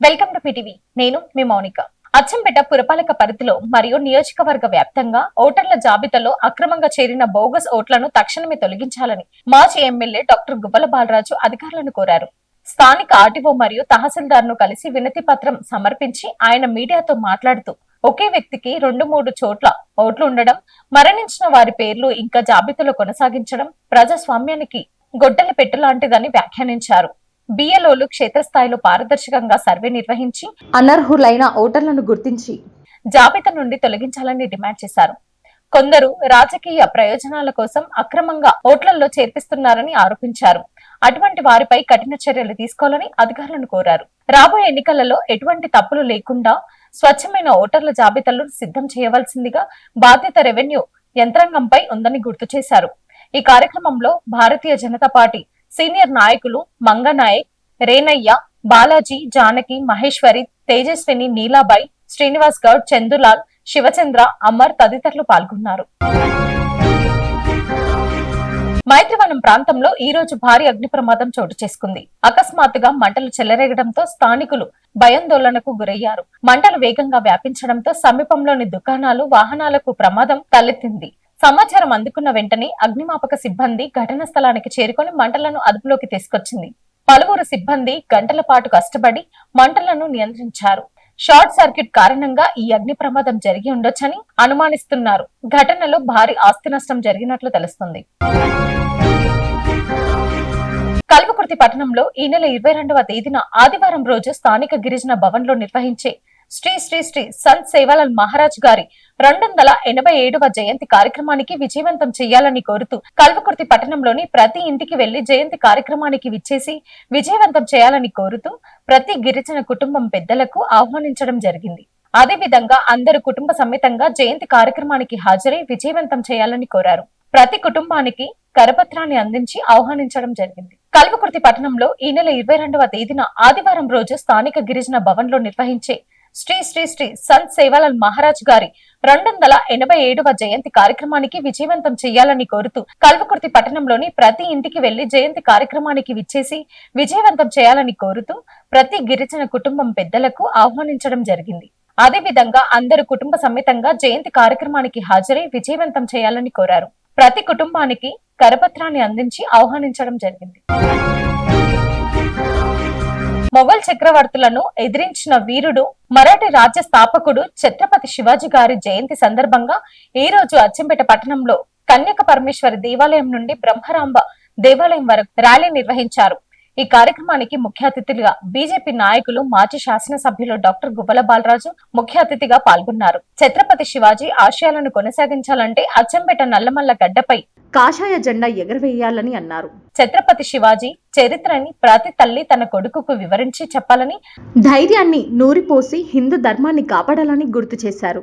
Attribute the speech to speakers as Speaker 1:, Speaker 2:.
Speaker 1: Welcome to PTV. నేను మీ మౌనిక. అచ్చంపేట పురపాలక పరిధిలో మరియు నియోజకవర్గ వ్యాప్తంగా ఓటర్ల జాబితాలో అక్రమంగా చేరిన బోగస్ ఓట్లను తక్షణమే తొలగించాలని మాజీ ఎమ్మెల్యే డాక్టర్ గుబ్బల బాలరాజు అధికారులను కోరారు. స్థానిక ఆర్టీఓ మరియు తహసీల్దార్ను కలిసి వినతి పత్రం సమర్పించి ఆయన మీడియాతో మాట్లాడుతూ ఒకే వ్యక్తికి రెండు మూడు చోట్ల ఓట్లు ఉండడం మరణించిన వారి పేర్లు ఇంకా జాబితాలో కొనసాగించడం ప్రజాస్వామ్యానికి గొడ్డల పెట్టు లాంటిదని వ్యాఖ్యానించారు. బిఎల్ఓలు క్షేత్రస్థాయిలో పారదర్శకంగా సర్వే నిర్వహించి అనర్హులైన ఓటర్లను గుర్తించి జాబితా నుండి తొలగించాలని డిమాండ్ చేశారు. కొందరు రాజకీయ ప్రయోజనాల కోసం అక్రమంగా ఓట్లలో చేర్పిస్తున్నారని ఆరోపించారు. అటువంటి వారిపై కఠిన చర్యలు తీసుకోవాలని అధికారులను కోరారు. రాబోయే ఎన్నికలలో ఎటువంటి తప్పులు లేకుండా స్వచ్ఛమైన ఓటర్ల జాబితాలను సిద్ధం చేయవలసిందిగా బాధ్యత రెవెన్యూ యంత్రాంగంపై ఉందని గుర్తు చేశారు. ఈ కార్యక్రమంలో భారతీయ జనతా పార్టీ సీనియర్ నాయకులు మంగనాయక్ రేనయ్య బాలాజీ జానకి మహేశ్వరి తేజస్విని నీలాబాయి శ్రీనివాస్ గౌడ్ చందులాల్ శివచంద్ర అమర్ తదితరులు పాల్గొన్నారు. మైత్రివనం ప్రాంతంలో ఈ రోజు భారీ అగ్ని ప్రమాదం చోటు చేసుకుంది. అకస్మాత్తుగా మంటలు చెలరేగడంతో స్థానికులు భయాందోళనకు గురయ్యారు. మంటలు వేగంగా వ్యాపించడంతో సమీపంలోని దుకాణాలు వాహనాలకు ప్రమాదం తలెత్తింది. సమాచారం అందుకున్న వెంటనే అగ్నిమాపక సిబ్బంది ఘటన స్థలానికి చేరుకొని మంటలను అదుపులోకి తీసుకొచ్చింది. పలువురు సిబ్బంది గంటల పాటు కష్టపడి మంటలను నియంత్రించారు. షార్ట్ సర్క్యూట్ కారణంగా ఈ అగ్ని ప్రమాదం జరిగి ఉండొచ్చని అనుమానిస్తున్నారు. ఘటనలో భారీ ఆస్తి నష్టం జరిగినట్లు తెలుస్తుంది. కల్వకుర్తి పట్టణంలో ఈ నెల ఇరవై రెండవ తేదీన ఆదివారం రోజు స్థానిక గిరిజన భవన్లో నిర్వహించే శ్రీ శ్రీ శ్రీ సంత్ సేవాలాల్ మహారాజ్ గారి రెండు వందల ఎనభై ఏడవ జయంతి కార్యక్రమానికి విజయవంతం చేయాలని కోరుతూ కల్వకుర్తి పట్టణంలోని ప్రతి ఇంటికి వెళ్ళి జయంతి కార్యక్రమానికి విచ్చేసి విజయవంతం చేయాలని కోరుతూ ప్రతి గిరిజన కుటుంబం పెద్దలకు ఆహ్వానించడం జరిగింది. అదే విధంగా అందరు కుటుంబ సమేతంగా జయంతి కార్యక్రమానికి హాజరై విజయవంతం చేయాలని కోరారు. ప్రతి కుటుంబానికి కరపత్రాన్ని అందించి ఆహ్వానించడం జరిగింది. కల్వకుర్తి పట్టణంలో ఈ నెల ఇరవై రెండవ తేదీన ఆదివారం రోజు స్థానిక గిరిజన భవన్లో నిర్వహించే శ్రీ శ్రీ శ్రీ సంత్ సేవాలాల్ మహారాజ్ గారి రెండు వందల ఎనభై ఏడవ జయంతి కార్యక్రమానికి విజయవంతం చేయాలని కోరుతూ కల్వకుర్తి పట్టణంలోని ప్రతి ఇంటికి వెళ్ళి జయంతి కార్యక్రమానికి విచ్చేసి విజయవంతం చేయాలని కోరుతూ ప్రతి గిరిజన కుటుంబం పెద్దలకు ఆహ్వానించడం జరిగింది. అదే విధంగా అందరు కుటుంబ సమేతంగా జయంతి కార్యక్రమానికి హాజరై విజయవంతం చేయాలని కోరారు. ప్రతి కుటుంబానికి కరపత్రాన్ని అందించి ఆహ్వానించడం జరిగింది. మొఘల్ చక్రవర్తులను ఎదిరించిన వీరుడు మరాఠీ రాజ్య స్థాపకుడు ఛత్రపతి శివాజీ గారి జయంతి సందర్భంగా ఈ రోజు అచ్చంపేట పట్టణంలో కన్యక పరమేశ్వరి దేవాలయం నుండి బ్రహ్మరాంబ దేవాలయం వరకు ర్యాలీ నిర్వహించారు. ఈ కార్యక్రమానికి ముఖ్య అతిథులుగా బీజేపీ నాయకులు మాజీ శాసనసభ్యులు డాక్టర్ గువ్వల బాలరాజు ముఖ్య అతిథిగా పాల్గొన్నారు. ఛత్రపతి శివాజీ ఆశయాలను కొనసాగించాలంటే అచ్చంపేట నల్లమల్ల గడ్డపై కాషాయ జెండా ఎగరవేయాలని అన్నారు. ఛత్రపతి శివాజీ చరిత్రని ప్రతి తల్లి తన కొడుకుకు వివరించి చెప్పాలని ధైర్యాన్ని నూరిపోసి హిందూ ధర్మాన్ని కాపాడాలని గుర్తు చేశారు.